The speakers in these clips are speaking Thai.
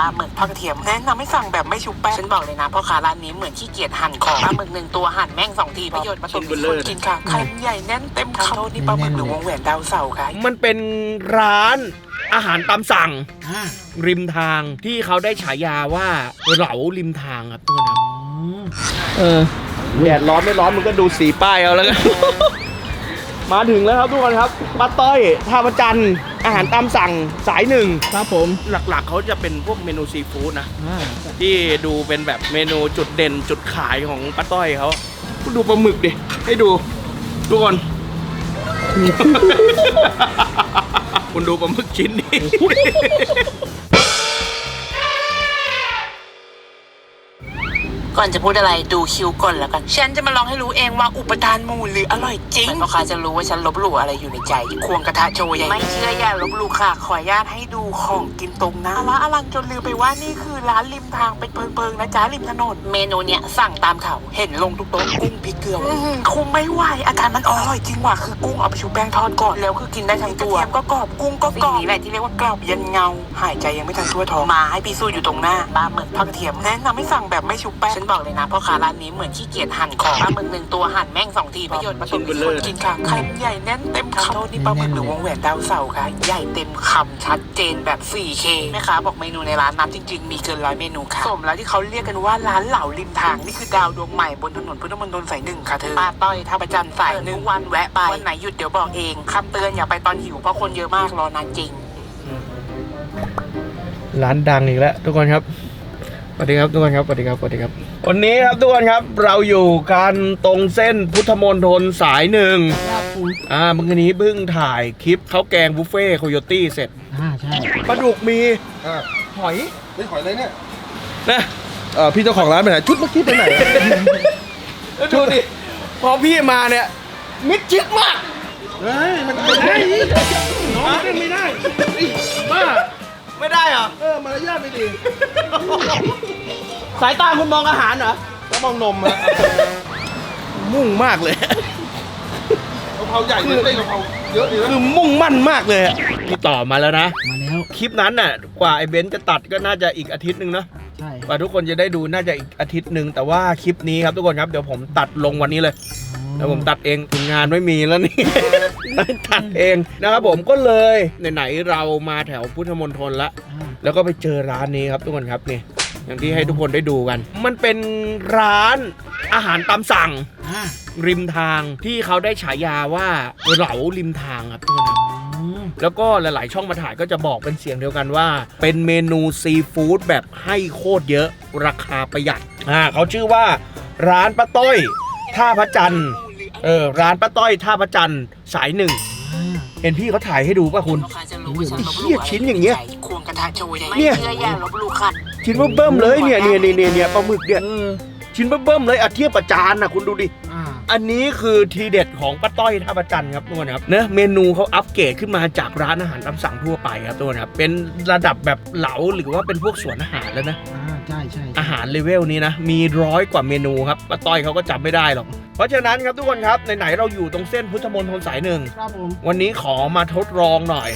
ปลาหมึกทอดกระเทียมแนะนำให้สั่งแบบไม่ชุบแป้งฉันบอกเลยนะพ่อค้าร้านนี้เหมือนขี้เกียจหั่นของปลาหมึกหนึ่งตัวหั่นแม่งสองทีประโยชน์ผสมมีคนกินค่ะไข่ใหญ่แน่นเต็มคำโทษนี่ปลาหมึกหรือวงแหวนดาวเสาร์ค่ะมันเป็นร้านอาหารตามสั่งอ่าริมทางที่เขาได้ฉายาว่าเหลาริมทางครับทุกคนครับเออแดดร้อนไม่ร้อนมันก็ดูสีป้ายเอาแล้วกัน มาถึงแล้วครับทุกคนครับป้าต้อยท่าประจันทร์อาหารตามสั่งสายหนึ่งครับผมหลักๆเขาจะเป็นพวกเมนูซีฟู้ดนะอ่าที่ดูเป็นแบบเมนูจุดเด่นจุดขายของป้าต้อยเขาคุณดูปลาหมึกดิ ให้ดู ทุกคน คุณดูปลาหมึกชิ้นนี้ ก่อนจะพูดอะไรดูคิวก่อนแล้วกัน ฉันจะมาลองให้รู้เองว่าอุปทานหมูหรืออร่อยจริงพ่อค้าจะรู้ว่าฉันลบหลู่อะไรอยู่ในใจ ควงกระทะโชว์ใหญ่ไม่เชื่ออย่าลบหลู่ค่ะ ขออนุญาตให้ดูของกินตรงหน้าละอลังจนลืมไปว่านี่คือร้านริมทางเป็นเพิงๆนะจ๊ะริมถนน เมนูเนี้ยสั่งตามเขาเห็นลงทุกโต๊ะกุ้งพริกเกลืออื้อหือคงไม่ไหวอาการมันอร่อยจริงว่ะคือกุ้งเอาไปชุบแป้งทอดก่อนแล้วคือกินได้ทั้งตัวกระเทียมก็กรอบกุ้งก็กรอบสิ่งนี้แหละที่เรียกว่ากรอบยันเงา หายใจยังไม่ทันทั่วท้องมาให้พี่สู้อยู่ตรงหน้าปลาหมึกทอดกระเทียมแนะนำให้สั่งแบบไม่ชุบแป้งฉันบอกเลยนะพ่อค้าร้านนี้เหมือนขี้เกียจหั่นของปลาหมึกหนึ่งตัวหั่นแม่งสองทีประโยชน์ผสมมีคนกินค่ะไข่ใหญ่แน่นเต็มคำโทษนี่ปลาหมึกหรือวงแหวนดาวเสาร์ค่ะ ใหญ่เต็มคำชัดเจนแบบ 4K แม่ค้าบอกเมนูในร้านนับจริง ๆ มีเกินร้อยเมนูค่ะสมแล้วที่เขาเรียกกันว่าร้านเหล่าริมทางนี่คือดาวดวงใหม่บนถนนพุทธมณฑลสายหนึ่งค่ะเธอป้าต้อยท่าประจันทร์สายหนึ่งวันแวะไปวันไหนหยุดเดี๋ยวบอกเองคำเตือนอย่าไปตอนหิวเพราะคนเยอะมากรอนานจริงร้านดังอีกแล้วทุกคนครับส วัสดีครับทุกคนครับสวัสดีครับสวัสดีครับ วันนี้ครับทุกคนครับเราอยู่กันตรงเส้นพุทธมณฑลสายหนึ่งครับผมอ่าเมื่อกี้นี้เพิ่งถ่ายคลิปข้าวแกงบุฟเฟ่โคโยตี้เสร็จอ่าใช่ปลาดุกมีอ่าหอยไม่หอยอะไรเนี่ยนะเออพี่เจ้าของร้านไปไหนชุดเมื่อกี้ไปไหนแล้วดูดิพอพี่มาเนี่ย มิดชิดมากเฮ้ยมันไม่ได้น้องเล่นไม่ได้ไอ้บ้า ไม่ได้เหรอ เออมารยาทไม่ดี สายตาคุณมองอาหารเหรอแล้วมองนมอะมุ่งมากเลย กะเพราใหญ่เลยเต้นกะเพราเยอะดีนะ คือมุ่งมั่นมากเลยอะพี่ต่อมาแล้วนะ มาแล้ว คลิปนั้นน่ะ กว่าไอ้เบนซ์จะตัดก็น่าจะอีกอาทิตย์หนึ่งเนอะ ใช่กว่าทุกคนจะได้ดูน่าจะอีกอาทิตย์หนึ่งแต่ว่าคลิปนี้ครับทุกคนครับเดี๋ยวผมตัดลงวันนี้เลยแล้วผมตัดเองถึงงานไม่มีแล้วนี่ ตัดเองนะครับผมก็เลยไหนๆเรามาแถวพุทธมณฑลละอ่าแล้วก็ไปเจอร้านนี้ครับทุกคนครับนี่อย่างที่ให้ทุกคนได้ดูกัน มันเป็นร้านอาหารตามสั่งอ่าริมทางที่เขาได้ฉายาว่าเหลาริมทางครับทุกคนครับอืม แล้วก็หลาย ๆ ช่องมาถ่ายก็จะบอกเป็นเสียงเดียวกันว่า เป็นเมนูซีฟู้ดแบบให้โคตรเยอะราคาประหยัดอ่าเขาชื่อว่าร้านป้าต้อย ท่าพระจันทร์เออร้านป้าต้อยท่าพระจันทร์สายหนึ่งอ่าเห็นพี่เขาถ่ายให้ดูป่ะคุณ ลูกค้าจะรู้ว่าฉันลบหเหี้ลู่ยชิ้นอย่างเงี้ย ควงกระทะโชว์ใหญ่เนี่ยไม่เชื่ออย่าลบหลู่ค่ะ ชิ้นเบิ่มๆเลยเนี่ยเนี่ยเนี่ยเนี่ยเนี่ยปลาหมึกเนี่ยเออชิ้นเบิ่มๆเลยอะเทียบประจานนะคุณดูดิ อ่าอันนี้คือทีเด็ดของป้าต้อยท่าประจันทร์ครับทุกคนครับเนะเมนูเขาอัปเกรดขึ้นมาจากร้านอาหารตามสั่งทั่วไปครับทุกคนครับเป็นระดับแบบเหลาหรือว่าเป็นพวกสวนอาหารแล้วนะ อ่าใช่ใช่อาหารเลเวลนี้นะ มีร้อยกว่าเมนูครับป้าต้อยเขาก็จำไม่ได้หรอก เพราะฉะนั้นครับทุกคนครับไหนๆเราอยู่ตรงเส้นพุทธมณฑลสายหนึ่ง ครับผมวันนี้ขอมาทดลองหน่อย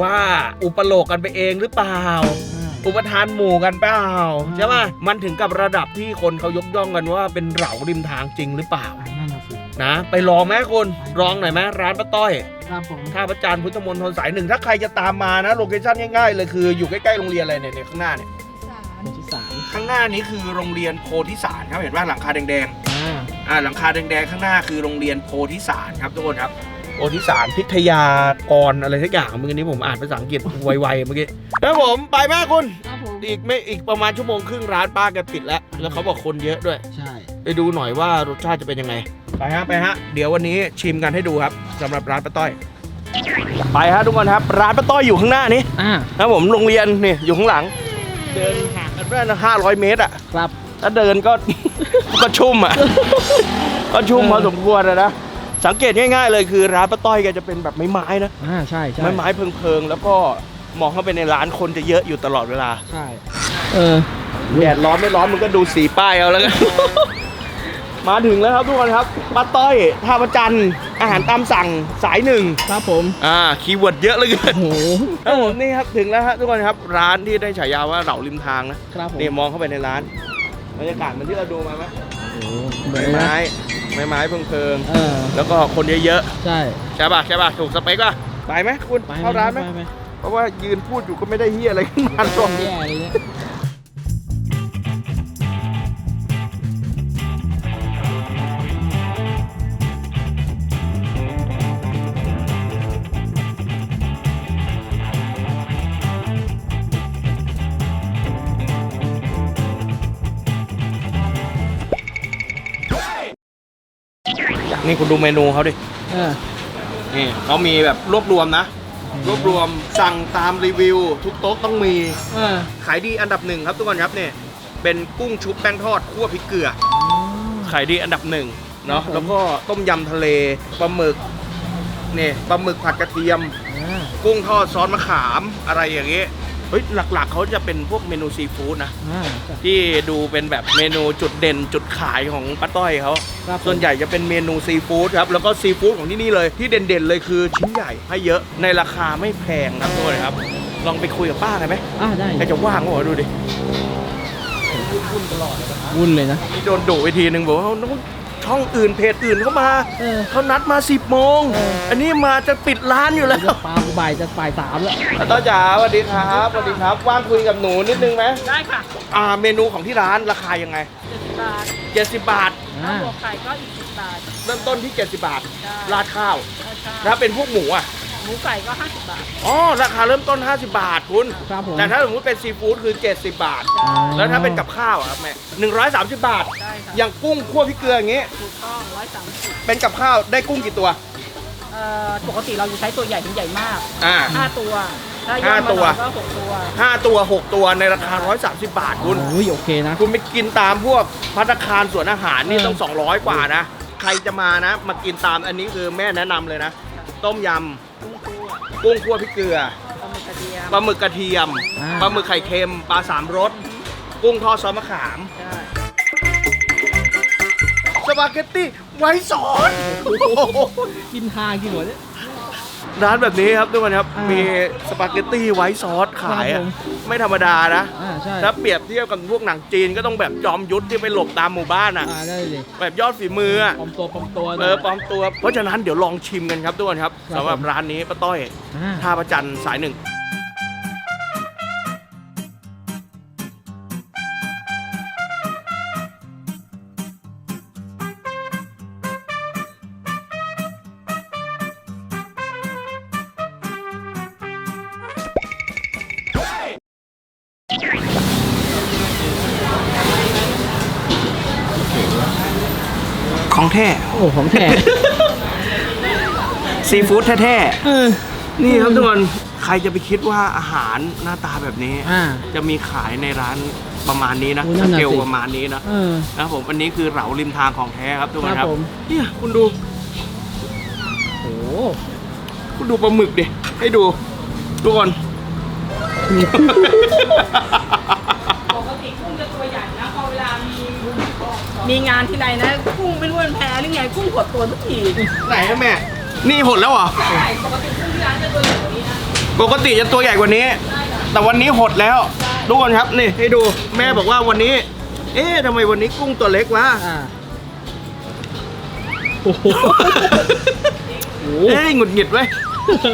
ว่าอุปโลกกันไปเองหรือเปล่า อ่า อุปทานหมู่กันเปล่าใช่ไหมมันถึงกับระดับที่คนเขายกย่องกันว่าเป็นเหลาริมทางจริงหรือเปล่าอ่านั่นน่ะสินะ ไปลองไหมคุณลองหน่อยไหมร้านป้าต้อยครับผมท่าพระจันทร์พุทธมณฑลสายหนึ่งถ้าใครจะตามมานะโลเคชั่นง่ายๆเลยคืออยู่ใกล้ๆโรงเรียนอะไรเนี่ยเนี่ยข้างหน้าเนี่ยคนที่สามข้างหน้านี้คือโรงเรียนโพธิสารครับเห็นว่าหลังคาแดงอ่าๆอ่าหลังคาแดงๆข้างหน้าคือโรงเรียนโพธิสารครับทุกคนครับ โพธิสารพิทยากรอะไรสักอย่างเมื่อกี้นี้ผมอ่านภาษาอังกฤษไวๆเมื่อกี้แล้วผมไปแม่คุณครับผมอีกไม่อีกประมาณชั่วโมงครึ่งร้านป้าแกปิดแล้ว แล้วเขาบอกคนเยอะด้วย ใช่ ไปดูหน่อยว่ารสชาติจะเป็นยังไง ไปฮะไปฮะ เดี๋ยววันนี้ชิมกันให้ดูครับสำหรับร้านป้าต้อย ไปฮะทุกคนครับ ร้านป้าต้อยอยู่ข้างหน้านี้อ่าครับผมโรงเรียนนี่อยู่ข้างหลัง เดินห่างกันประมาณห้าร้อยเมตรอะ ครับ ถ้าเดินก็ ก็ชุ่มอะ ก็ชุ่มพอสมควรอะนะ สังเกตง่ายๆเลยคือร้านป้าต้อยแกจะเป็นแบบไม้ๆนะอ่าใช่ใช่ไม้ๆเพิงๆ แล้วก็มองเข้าไปในร้านคนจะเยอะอยู่ตลอดเวลา ใช่เออแดดร้อนไม่ร้อนมันก็ดูสีป้ายเอาแล้วกัน มาถึงแล้วครับทุกคนครับป้าต้อยท่าประจันทร์อาหารตามสั่งสายหนึ่งครับผม อ่าคีย์เวิร์ดเยอะเหลยเกินโอ้โห ครับผมนี่ครับถึงแล้วฮะทุกคนครับร้านที่ได้ฉายาว่าเหล่าริมทางนะครับผม นี่มองเข้าไปในร้านบรรยากาศเหมันที่เราดูมาไหมโอ้โหเหมือนไม้นะไม้ ไม้ไม้เพิงเพิงเออๆแล้วก็คนเยอะใช่ๆใช่ป่ะใช่ป่ะถูกสเปคป่ะไปไหมคุณไปเข้าร้านไหมไปไปเพราะว่ายืนพูดอยู่ก็ไม่ได้เฮียอะไรขึ้นมาหรอก แย่เลยเนี่ย นี่คุณดูเมนูเขาดิ เออ นี่เขามีแบบรวบรวมนะ รวบรวมสั่งตามรีวิว ทุกโต๊ะต้องมี เออขายดีอันดับหนึ่งครับทุกคนครับเนี่ยเป็นกุ้งชุบแป้งทอดคั่วพริกเกลือ ขายดีอันดับหนึ่งเนาะครับผมแล้วก็ต้มยำทะเลปลาหมึกเนี่ยปลาหมึกผัดกระเทียมอ่ากุ้งทอดซอสมะขามอะไรอย่างเงี้ย เฮ้ยหลักๆเขาจะเป็นพวกเมนูซีฟู้ดนะ อ่า ที่ดูเป็นแบบเมนูจุดเด่นจุดขายของป้าต้อยเขาครับผม ส่วนใหญ่จะเป็นเมนูซีฟู้ดครับ แล้วก็ซีฟู้ดของที่นี่เลย ที่เด่นๆเลยคือชิ้นใหญ่ให้เยอะในราคาไม่แพงครับทุกคนครับ ลองไปคุยกับป้ากันไหมอ่าได้แกจะว่างก็ดูดิ วุ่นเลยนะ นี่โดนดุไปทีหนึ่งบอกว่า ช่องอื่นเพจอื่นเข้ามาเออเขานัดมา 10โมงเอออันนี้มาจะปิดร้านอยู่แล้วจะปาบ่ายจะบ่ายสามแล้วป้าต้อยจ๋าสวัสดีครับสวัสดีครับ ว่างคุยกับหนูนิดนึงไหมได้ค่ะอ่าเมนูของที่ร้านราคายังไงบาท70 บาทอ่าบวกไข่ก็อีกสิบบาท เริ่มต้นที่ 70 บาทได้ ราดข้าวแล้วก็ถ้าเป็นพวกหมูอะห มูไก่ก็ห้าสิบบาท อ๋อราคาเริ่มต้น 50 บาทคุณ ครับผม แต่ถ้าสมมติเป็นซีฟู้ดคือ 70 บาท อ๋อ แล้วถ้าเป็นกับข้าวอะครับแม่130 บาท ได้ค่ะ อย่างกุ้งคั่วพริกเกลืออย่างงี้ถูกต้องร้อยสามสิบเป็นกับข้าวได้กุ้งกี่ตัว เอ่อปกติเราจะใช้ตัวใหญ่ถึงใหญ่มาก อ่าห้าตัว ถ้าย่อยห้ามาตัวหน่อยก็หกตัว5ตัว 6 ตัวในราคา 130 บาทคุณ โอ้ยโอเคนะ คุณไปกินตามพวกพัตตาคารสวนอาหารนี่เออต้อง 200 กว่านะ ใครจะมานะ มากินตามอันนี้คือแม่แนะนำเลยนะ ต้มย กุ้งตัวำกุ้งคั่วพริกเกลือปลาหมึกกระเทียมปลาหมึกกระเทียมปลาหมึกไข่เค็มปลาสามรสกุ้งทอดซอสมะขามใช่สปาเกตตี้ไว้สอนกินทางกินหัวเนี่ย ร้านแบบนี้ครับทุกคนครับ อ่ามีมีสปาเกตตี้ไว้ซอสขายครัอะบผม ไม่ธรรมดานะ อ่าใช่ถ้าเปรียบเทียบกับพวกหนังจีนก็ต้องแบบจอมยุทธที่ไปหลบตามหมู่บ้านอะ อ่าได้เลยแบบยอดฝีมืออะปลอมตัวปลอมตัวเออปลอมตัว เพราะฉะนั้นเดี๋ยวลองชิมกันครับทุกคนครับครับสำหรับผม ร้านนี้ป้าต้อยอ่าท่าประจันทร์สายหนึ่ง ของแท้ โอ้ของแท้ซีฟู้ดแท้เออๆนี่ครับทุกคนใครจะไปคิดว่าอาหารหน้าตาแบบนี้ อ่าจะมีขายในร้านประมาณนี้นะโอ้สนั่นน่ะเกลสิ ประมาณนี้นะเออ นะครับผมอันนี้คือเหลาริมทางของแท้ครับทุกคนคครัรับบผม เนี่ยคุณดูโอ้คุณดูปลาหมึกดิให้ดูทุกคน ปกติกุ้งจะตัวใหญ่นะพอเวลามี มีงานที่ไรนะ กุ้งไม่รู้มันแพ้หรือไงกุ้งหดตัวทุกทีไหนนะแม่ นี่หดแล้วเหรอ ใช่ปกติกุ้งที่ร้านจะตัวใหญ่กว่านี้นะปกติจะตัวใหญ่กว่านี้ แต่วันนี้หดแล้วทุกคนครับนี่ให้ดูแม่บอกว่าวันนี้ เอ๊ะทำไมวันนี้กุ้งตัวเล็กวะอ่าโอ้โหโอ้โหเอ้ยหงุดหงิดเว้ย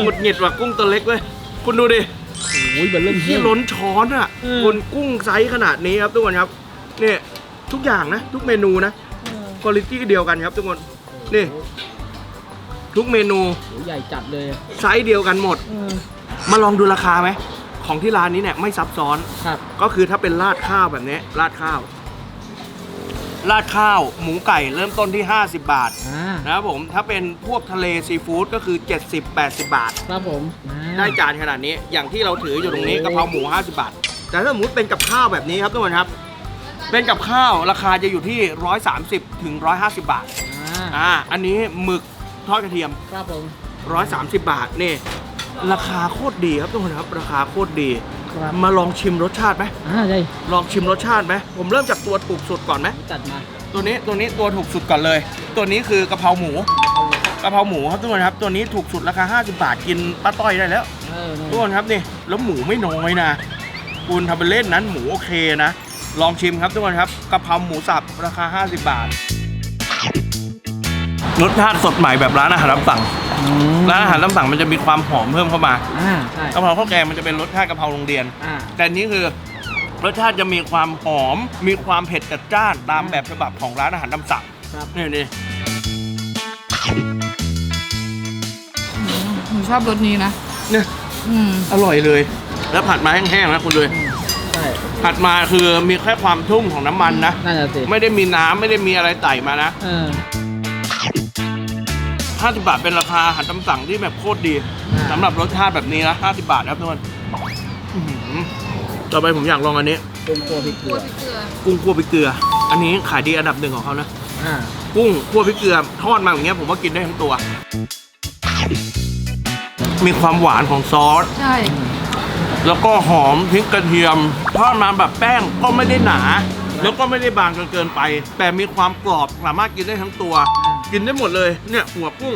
หงุดหงิดว่ะกุ้งตัวเล็กเว้ยคุณดูดิโอ้ยมันเริ่มที่ล้นช้อนอะเออบนกุ้งไซส์ขนาดนี้ครับทุกคนครับนี่ ทุกอย่างนะ ทุกเมนูนะคุณภาพเดียวกันครับทุกคนนี่ ทุกเมนูโอ้ใหญ่จัดเลยอะไซส์เดียวกันหมดเออมาลองดูราคาไหมของที่ร้านนี้เนี่ยไม่ซับซ้อนครับก็คือถ้าเป็นราดข้าวแบบนี้ราดข้าวราดข้าวหมูไก่เริ่มต้นที่ 50 บาทอ่านะครับผมถ้าเป็นพวกทะเลซีฟู้ดก็คือ 70-80 บาท ครับผมอ่าได้จานขนาดนี้อย่างที่เราถืออยู่ตรงนี้กะเพราหมู 50 บาท แต่ถ้าสมมติเป็นกับข้าวแบบนี้ครับทุกคนครับ เป็นกับข้าวราคาจะอยู่ที่ 130ถึง150 บาทอ่าอ่า อันนี้หมึกทอดกระเทียม ครับผม130 บาทนี่ราคาโคตรดีครับทุกคนครับ ราคาโคตรดี ครับมาลองชิมรสชาติไหมอ่าได้ลองชิมรสชาติไหมผมเริ่มจากตัวถูกสุดก่อนไหมจัดมาตัวนี้ตัวนี้ตัวถูกสุดก่อนเลย ตัวนี้คือกะเพราหมูกะเพราหมูครับทุกคนครับ ตัวนี้ถูกสุดราคา 50 บาทกินป้าต้อยได้แล้ว เออทุกคนครับนี่แล้วหมูไม่น้อยนะ คุณทำเป็นเล่นนั้นหมูโอเคนะ ลองชิมครับทุกคนครับกะเพราหมูสับราคา 50 บาท รสชาติสดใหม่แบบร้านอาหารตามสั่งอืมร้านอาหารตามสั่งมันจะมีความหอมเพิ่มเข้ามาอ่าใช่กะเพราข้าวแกงมันจะเป็นรสชาติกะเพราโรงเรียน อ่าแต่อันนี้คือรสชาติจะมีความหอม มีความเผ็ดจัดจ้านตามแบบฉบับของร้านอาหารตามสั่งครับ นี่นี่หนูชอบรสนี้นะ เนี่ยอืม อร่อยเลย แล้วผัดมาแห้งๆนะคุณเลย ใช่ผัดมาคือมีแค่ความทุ่มของน้ำมันนะ น่าจะสิไม่ได้มีน้ำไม่ได้มีอะไรไต่มานะ เออ 50 บาทเป็นราคาอาหารตามสั่งที่แบบโคตรดีอ่า สำหรับรสชาติแบบนี้นะ 50 บาทครับทุกคนอื้อหือต่อไปผมอยากลองอันนี้กุ้งคั่วพริกเกลืคั่วอพริกเกลือกุ้งคั่วพริกเกลือ อันนี้ขายดีอันดับหนึ่งของเขานะ อ่ากุ้งคั่วพริกเกลือทอดมาอย่างเงี้ยผมว่ากินได้ทั้งตัว มีความหวานของซอส ใช่ แล้วก็หอมพริกกระเทียมทอดมาแบบแป้งก็ไม่ได้หนา แล้วก็ไม่ได้บางจนเกินไป แต่มีความกรอบสามารถกินได้ทั้งตัว กินได้หมดเลยเนี่ยหัวกุ้ง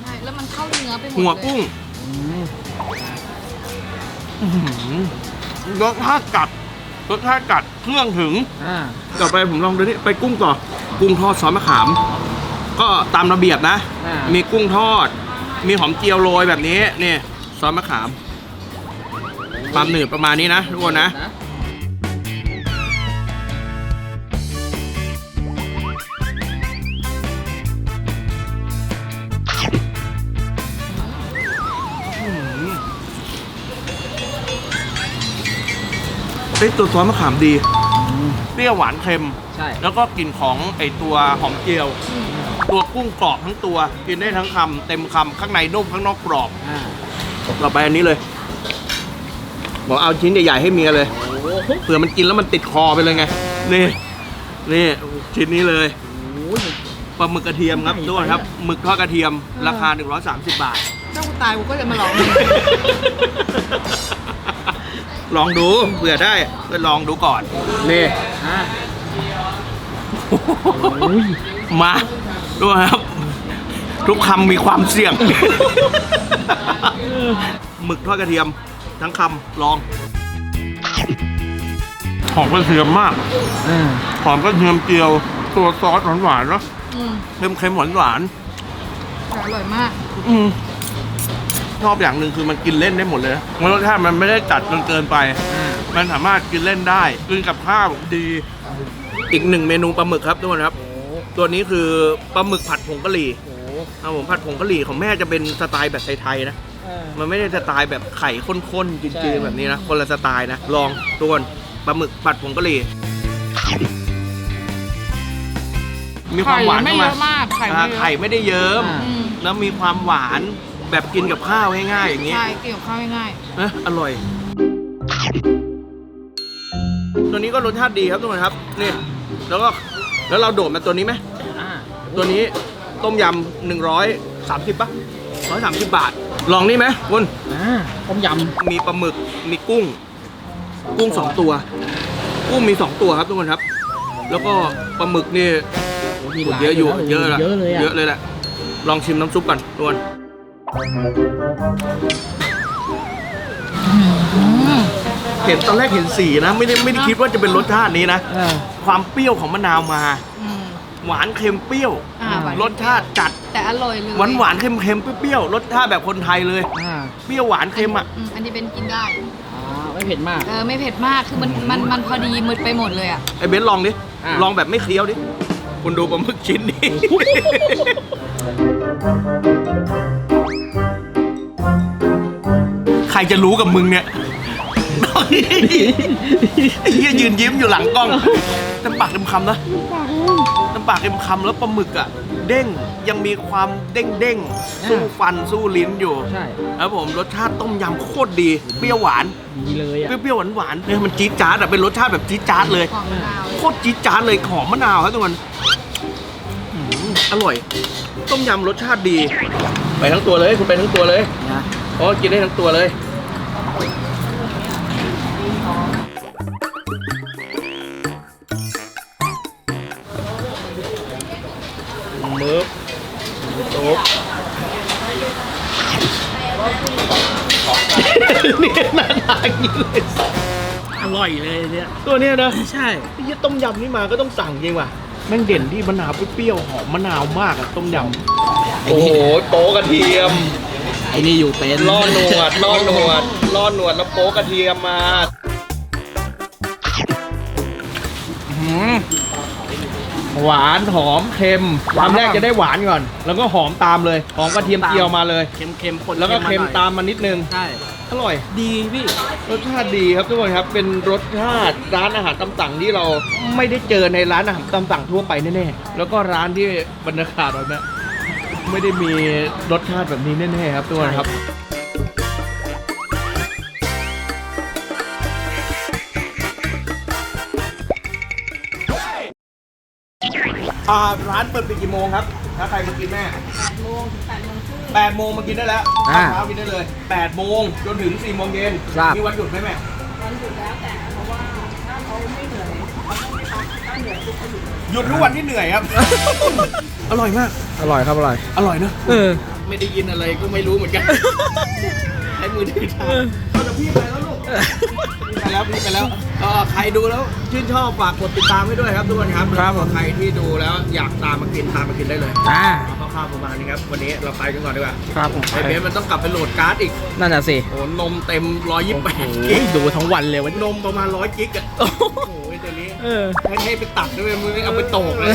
ใช่แล้วมันเข้าเนื้อไปหมดหัวเลยกุ้งอืมอื้อหือรสชาติกัดรสชาติกัดเครื่องถึง อ่าต่อไปผมลองดูนี่ไปกุ้งต่อ กุ้งทอดซอสมะขาม ก็ตามระเบียบนะ อ่ามีกุ้งทอด มีหอมเจียวโรยแบบนี้นี่ซอสมะขาม ความหนืดประมาณนี้นะทุกคนนะนะเฮ้ยตัวซอสมะขามดีอืมเปรี้ยวหวานเค็ม ใช่ แล้วก็กลิ่นของไอตัวหอมเจียว ตัวกุ้งกรอบทั้งตัว กินได้ทั้งคำเต็มคำข้างในนุ่มข้างนอกกรอบอ่าต่อไปอันนี้เลย บอกเอาชิ้นใหญ่ๆให้เมียเลยโอ้โหเผื่อมันกินแล้วมันติดคอไปเลยไง นี่ นี่ชิ้นนี้เลยโอ้ยปลาหมึกกระเทียมครับใหญ่ทุกคนครับไปอะหมึกทอดกระเทียมราคา 130 บาท ถ้ากูตายกูก็จะมาลอง ลองดูเผื่อได้ก็ลองดูก่อน นี่อ่าโอ้ยมาดูครับ ทุกคำมีความเสี่ยงหมึกทอดกระเทียม ทั้งคำลอง หอมกระเทียมมากอ่าหอมกระเทียมเจียว ตัวซอสหวานๆเนาะอืมเค็มๆหวานแต่อร่อยมาก ๆอืมชอบอย่างหนึ่งคือมันกินเล่นได้หมดเลยนะรสชาติมันไม่ได้จัดจนเกินไปอ่ามันสามารถกินเล่นได้กินกับข้าวดี อีกหนึ่งเมนูปลาหมึกครับทุกคนครับโอ้ตัวนี้คือปลาหมึกผัดผงกะหรี่โหเอาผมผัดผงกะหรี่ของแม่จะเป็นสไตล์แบบไทยๆนะ เออ มันไม่ได้สไตล์แบบไข่ข้นๆใช่จืดๆแบบนี้นะ คนละสไตล์นะ ลองตัวนปลาหมึกผัดผงกะหรี่ มีความหวานไม่เข้าเยมาอะมากไข่อ่าไม่เยอะไข่ไม่ได้เยิ้มอ่าอืม แล้วมีความหวานแบบกินกับข้าวง่ายๆอย่างนี้ ใช่เกี่ยวข้าวง่ายเอะอร่อย ตัวนี้ก็รสชาติดีครับทุกคนครับ นี่ แล้วก็ แล้วเราโดดมาตัวนี้ไหมอ่าตัวนี้ต้มยำหนึ่งร้อยสามสิบป่ะร้อยสามสิบบาท ลองนี่ไหมคุณอ่าต้มยำมีปลาหมึกมีกุ้งกุ้งสองตัว กุ้งมีสองตัวครับทุกคนครับ แล้วก็ปลาหมึกนี่โอ้มีหลายเยอะอยู่นเยอะละเยอะเลยอะเยอะเลยแหละลองชิมน้ำซุปก่อนทุกคนๆอืมเห็นตอนแรกเห็นสีนะไม่ได้ไม่ได้คิดว่าจะเป็นรสชาตินี้นะ เออความเปรี้ยวของมะนาวมา อืม หวานเค็มเปรี้ยว อ่า หวาน รสชาติจัดแต่อร่อยเลยหวานหวานๆเค็มเค็มๆเปรี้ยวๆรสชาติแบบคนไทยเลย อ่าเปรี้ยวหวานเค็มอะอืมอันนี้เป็นกินได้ อ่าไม่เผ็ดมาก เออไม่เผ็ดมาก คือมันมันมันพอดีมืดไปหมดเลยอะ ไอ้เบนซ์ลองดิ อะ ลองแบบไม่เคี้ยวดิ คุณดูปลาหมึกชิ้นนี้ใครจะรู้กับมึงเนี่ยไอ้เหี้ยยืนยิ้มอยู่หลังกล้องเต็มปากเต็มคำนะเต็ มปากเต็มคำแล้วปลาหมึกอะ เด้งยังมีความเด้งเด้งๆสู้ฟันสู้ลิ้นอยู่ใช่ครับผมรสชาติต้มยำโคตรดีเปรี้ยวหวานดีเลยอะเปรี้ยวๆหวานๆเนี่ยมันจี๊ดจ๊าดอะเป็นรสชาติแบบจี๊ดจ๊าดเลยหอมมะนาวเลยโคตรจี๊ดจ๊าดเลยหอมมะนาวครับทุกคนอืมอร่อย ต้มยำรสชาติดี ไปทั้งตัวเลยคุณไปทั้งตัวเลยนะอ๋อกินได้ทั้งตัวเลย เมฟโต๊ะเนี่ยน่าทานอย่งเลยอร่อยเลยเนี่ย ตัวเนี้ยนะใช่พี่ต้มยำนี่มาก็ต้องสั่งจริงว่ะแม่งเด่นที่มะนาวเปรี้ยวหอมมะนาวมากอะต้มยำโอ้โหโป๊กระเทียมไอ้นี่อยู่เป็นล่อหนวดล่อหนวดล่อหนวดแล้วโป๊กระเทียมมา หือหวานหอมเค็มคำแรกจะได้หวานก่อน แล้วก็หอมตามเลยหอมกระเทียมเจียวมาเลย เค็มเค็มๆคนแล้วก็เค็มหน่อยตามมานิดนึงใช่อร่อย ดีพี่ รสชาติดีครับทุกคนครับ เป็นรสชาติร้านอาหารตามสั่งที่เราไม่ได้เจอในร้านอาหารตามสั่งทั่วไปแน่ๆ แล้วก็ร้านที่บรรยากาศแบบเนี้ยไม่ได้มีรสชาติแบบนี้แน่ๆครับทุกคนครับ อ่าร้านเปิดปิดกี่โมงครับ ถ้าใครมากินแม่8โมง8โมง8โมงมากินได้แล้วอ่าเช้ากินได้เลย8โมงจนถึง4โมงเย็นครับ มีวันหยุดไหมแม่ วันหยุดแล้วแต่เพราะว่าถ้าเขาไม่เหนื่อยหยุดทุกวันที่เหนื่อยครับ อร่อยมาก อร่อยครับอร่อย อร่อยเนอะเออ ไม่ได้ยินอะไรก็ไม่รู้เหมือนกันใช้มือถือถ่ายเอาแต่พี่ไปแล้วลูกพี่ไปแล้วพี่ไปแล้วเออใครดูแล้วชื่นชอบฝากกดติดตามให้ด้วยครับทุกคนครับครับผมใครที่ดูแล้วอยากตามมากินตามมากินได้เลยอ่าเอาคร่าวๆประมาณนี้ครับวันนี้เราไปกันก่อนดีกว่าครับผมไอเบสมันต้องกลับไปโหลดการ์ดอีกนั่นน่ะสิโอ้นมเต็ม128โอ้ยดูทั้งวันเลยวันนมประมาณ100กิกอะโอ้โหตัวนี้เออให้ให้ไปตัดด้วยมึงเอาไปโตกเลย